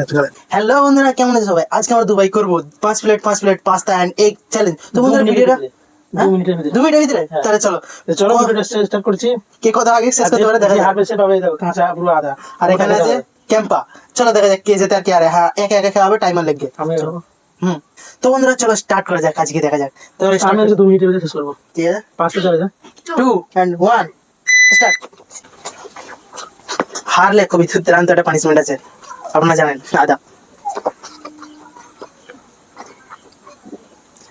হচ্ছে হ্যালো বন্ধুরা কেমন আছে সবাই? আজকে আমরা দুবাই করব। পাঁচ প্লেট পাঁচ plate pasta and egg challenge তো বন্ধুরা ভিডিওটা দু মিনিটের ভিতরে। দু হ্যাঁ। তাহলে চলো। চলো স্টার্ট করছি। কে কথা আগে শেষ করতে পারে? দেখা যে যাক। হারবে সে পাবে কাঁচা পুরো আদা। আর এখানে আছে ক্যাম্পা। চলো দেখা যাক কে যেতে আর কে আরে হ্যাঁ একে একে খেলা হবে টাইমার লেগে আমি হুম। তো বন্ধুরা চলো স্টার্ট করা যাক আজকে দেখা যাক। আমি দু মিনিটের ভিতরে শেষ করব। ঠিক আছে পাঁচটা চলে টু অ্যান্ড ওয়ান স্টার্ট হারলে খুবই দুর্দান্ত একটা পানিশমেন্ট আছে। আপনারা জানেন আদা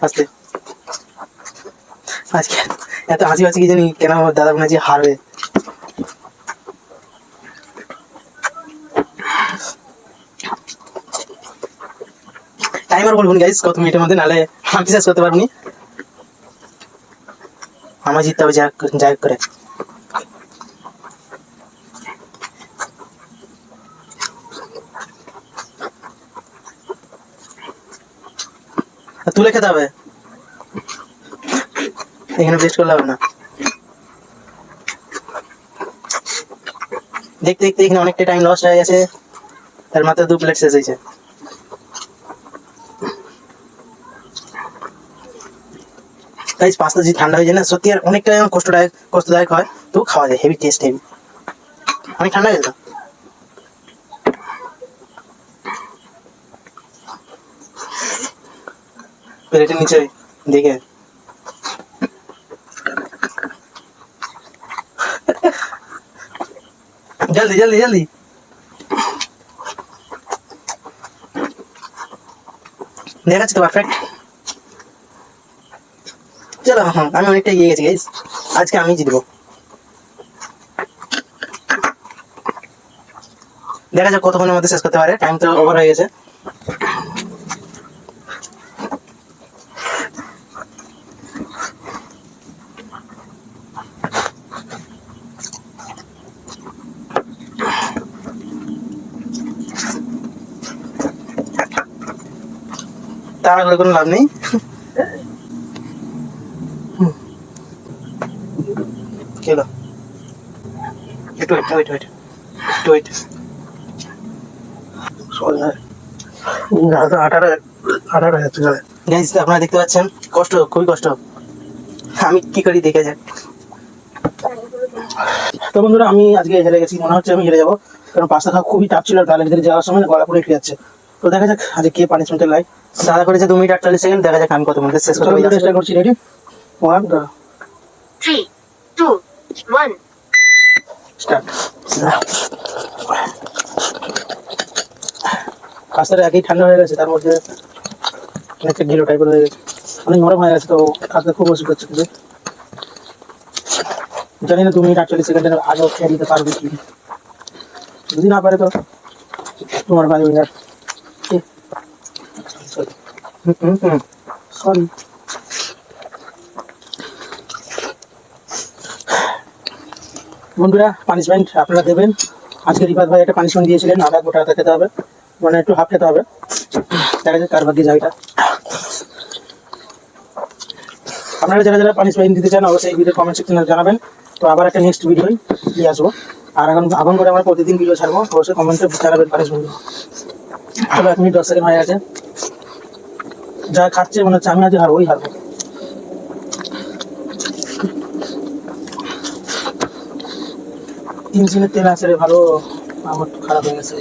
আস্তে আজকে এত হাসি হাসি কি জানি কেন দাদা মনে যে হারবে। টাইমার বলবেন গাইস কত মিনিটের মধ্যে নালে আমি শেষ করতে পারবনি আমার জিততে হবে যা যা হোক করে। তুলে খেতে হবে। এখানে পেস্ট করলে হবে না। দেখতে দেখতে এখানে অনেকটা টাইম লস হয়ে গেছে। তার মাত্র দু প্লেট শেষ হয়েছে। তাই পাস্তা যদি ঠান্ডা হয়ে যায় না, সত্যি আর অনেকটা কষ্টদায়ক কষ্টদায়ক হয়। তো খাওয়া যায় হেভি টেস্ট হেভি অনেক ঠান্ডা হয়ে গেছে প্লেটের নিচে, দেখে। জলদি জলদি জলদি। দেখাচ্ছি তো পারফেক্ট চলো হ্যাঁ আমি অনেকটা এগিয়ে গেছি গাইস আজকে আমি জিতবো। দেখা যাক কতক্ষণের মধ্যে শেষ করতে পারে। টাইম তো ওভার হয়ে গেছে। তাড়াহুড়ো কোনো লাভ নেই। একটু ওয়েট ওয়েট ওয়েট একটু ওয়েট। আঠারো আঠারো গাইজ আপনারা দেখতে পাচ্ছেন কষ্ট খুবই কষ্ট। আমি কি করি দেখে যাক। তো বন্ধুরা আমি আজকে হেরে গেছি মনে হচ্ছে আমি হেরে যাব। কারণ পাস্তা খাওয়া খুবই টাপ ছিল আর গালের ভিতরে যাওয়ার সময় গলা উঠে যাচ্ছে। তো দেখা যাক আজকে কে পানিশমেন্টের লাই দাদা করেছে দু মিনিট আটচল্লিশ সেকেন্ড দেখা যাক আমি কত মধ্যে শেষ করতে স্টার্ট করছি রেডি ওয়ান. স্টার্ট পাস্তাটা একই ঠান্ডা হয়ে গেছে তার মধ্যে অনেকটা গিলো টাইপের হয়ে গেছে। অনেক নরম হয়ে গেছে তো খাতে খুব অসুখ হচ্ছে কিন্তু জানি না দু মিনিট আটচল্লিশ সেকেন্ডের আগেও খেয়ে নিতে পারবে কি যদি না পারে তো তোমার বাড়ি আর সরি বন্ধুরা পানিশমেন্ট আপনারা দেবেন। আজকে রিপাত ভাই একটা পানিশমেন্ট দিয়েছিলেন, আধা গোটা খেতে হবে মানে একটু হাফ খেতে হবে। দেখা যাক কার ভাগ্যে যায় আপনারা যারা যারা পানিশমেন্ট দিতে চান, অবশ্যই ভিডিও কমেন্ট সেকশনে জানাবেন। তো আবার একটা নেক্সট ভিডিও নিয়ে আসব। আর এখন এখন করে আমরা প্রতিদিন ভিডিও ছাড়বো, অবশ্যই কমেন্টে জানাবেন পানিশমেন্ট তবে এক মিনিট দশ সেকেন্ড হয়ে গেছে। যা খাচ্ছে মনে হচ্ছে, আমি আজ হারবোই হারবো। ইঞ্জিনের তেল আছে রে, ভালো, আমার খারাপ হয়ে গেছে।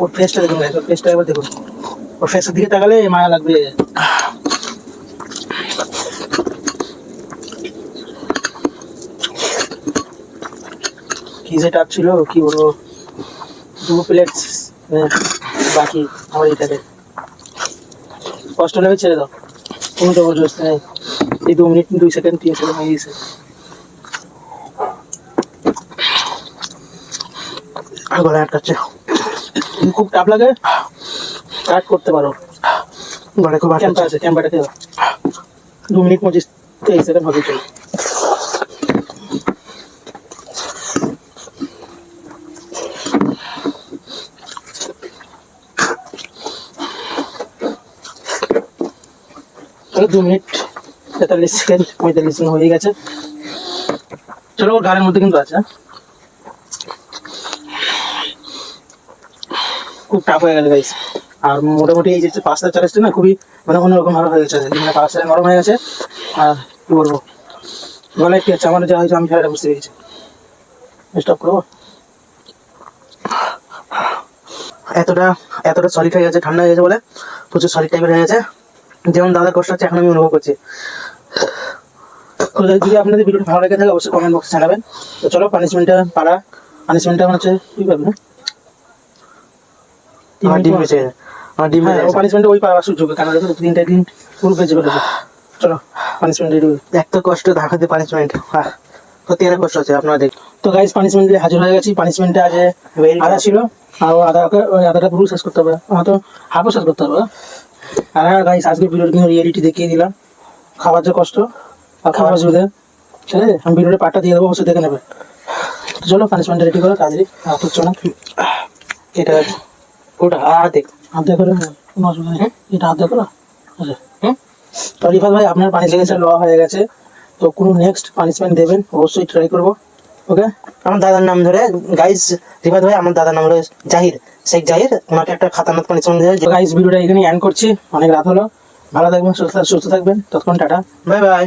ওর ফেসটা দেখুন ওর ফেসটা একবার দেখুন। ওর ফেসের দিকে তাকালে মায়া লাগবে। কি যে টাপ ছিল, কি বলব? দু প্লেট বাকি, আমার এটাতে কষ্ট লাগে ছেড়ে দাও। কোনো জবরদস্তি নেই। এই দু মিনিট দুই সেকেন্ড তিন সেকেন্ড হয়ে গেছে। গলায় আটকাচ্ছে। খুব টাপ লাগে। কাট করতে পারো। গলায় খুব আছে ক্যাম্পাটাকে দাও। দু মিনিট পঁচিশ তেইশ সেকেন্ড হবে চলো দু মিনিট, তেতাল্লিশ সেকেন্ড পঁয়তাল্লিশ সেকেন্ড হয়ে গেছে। চলো, ওর ঘাড়ের মধ্যে কিন্তু আছে। খুব টাফ হয়ে গেল গাইস আর মোটামুটি এই যে পাঁচটা চালাচ্ছে না, খুবই মানে অন্যরকম ভালো হয়ে গেছে। মানে পাস্তাটা নরম হয়ে গেছে। আর কি বলব? গলায় কি আছে, আমার যা হয়েছে আমি সেটা বুঝতে পেরেছি। স্টপ করব? এতটা এতটা সলিড হয়ে গেছে, ঠান্ডা হয়ে গেছে বলে প্রচুর সলিড টাইপের হয়ে গেছে। যেমন দাদার কষ্ট হচ্ছে এখন আমি অনুভব করছি। তো যদি আপনাদের ভিডিওটা ভালো লেগে থাকে অবশ্যই কমেন্ট বক্সে জানাবেন। তো চলো পানিশমেন্টটা পাড়া পানিশমেন্টটা হচ্ছে কি পাবে না আমার ডিম পর- বেঁচে আমার ডিম হ্যাঁ ও গেছে। ওই পাওয়ার সুযোগ কারণ দেখো তিনটা দিন পুরো বেঁচে ফেলেছে চলো পানিশমেন্ট এত কষ্ট দেখাতে পানিশমেন্ট হ্যাঁ সত্যি একটা কষ্ট হচ্ছে আপনারা দেখ তো গাইস পানিশমেন্টে হাজির হয়ে গেছি। পানিশমেন্টে আজ আদা ছিল আর আদাকে আদাটা পুরো শেষ করতে হবে। আমার তো হাফও শেষ করতে হবে। আর হ্যাঁ গাইস আজকে ভিডিওর কিন্তু রিয়েলিটি দেখিয়ে দিলাম। খাওয়ার যে কষ্ট আর খাওয়ার অসুবিধা ঠিক আছে? আমি ভিডিওটা পার্টটা দিয়ে দেবো অবশ্যই দেখে নেবে। চলো পানিশমেন্ট রেডি করো তাড়াতাড়ি। আর হচ্ছে না এটা ওটা আর দেখ। হাত দিয়ে কোনো অসুবিধা নেই। এটা হাত দিয়ে করো আচ্ছা? তো রিফাত ভাই আপনার পানিশমেন্ট লওয়া হয়ে গেছে। তো কোনো নেক্সট পানিশমেন্ট দেবেন অবশ্যই ট্রাই করব। ওকে? আমার দাদার নাম ধরে গাইস রিফাত ভাই, আমার দাদার নাম হলো জাহির। শেখ জাহির, ওনাকে একটা খাতারনাথ পানিশমেন্ট দিয়ে তো গাইস ভিডিওটা এখানে এন্ড করছি। অনেক রাত হলো। ভালো থাকবেন, সুস্থ সুস্থ থাকবেন। ততক্ষণ টাটা। Bye bye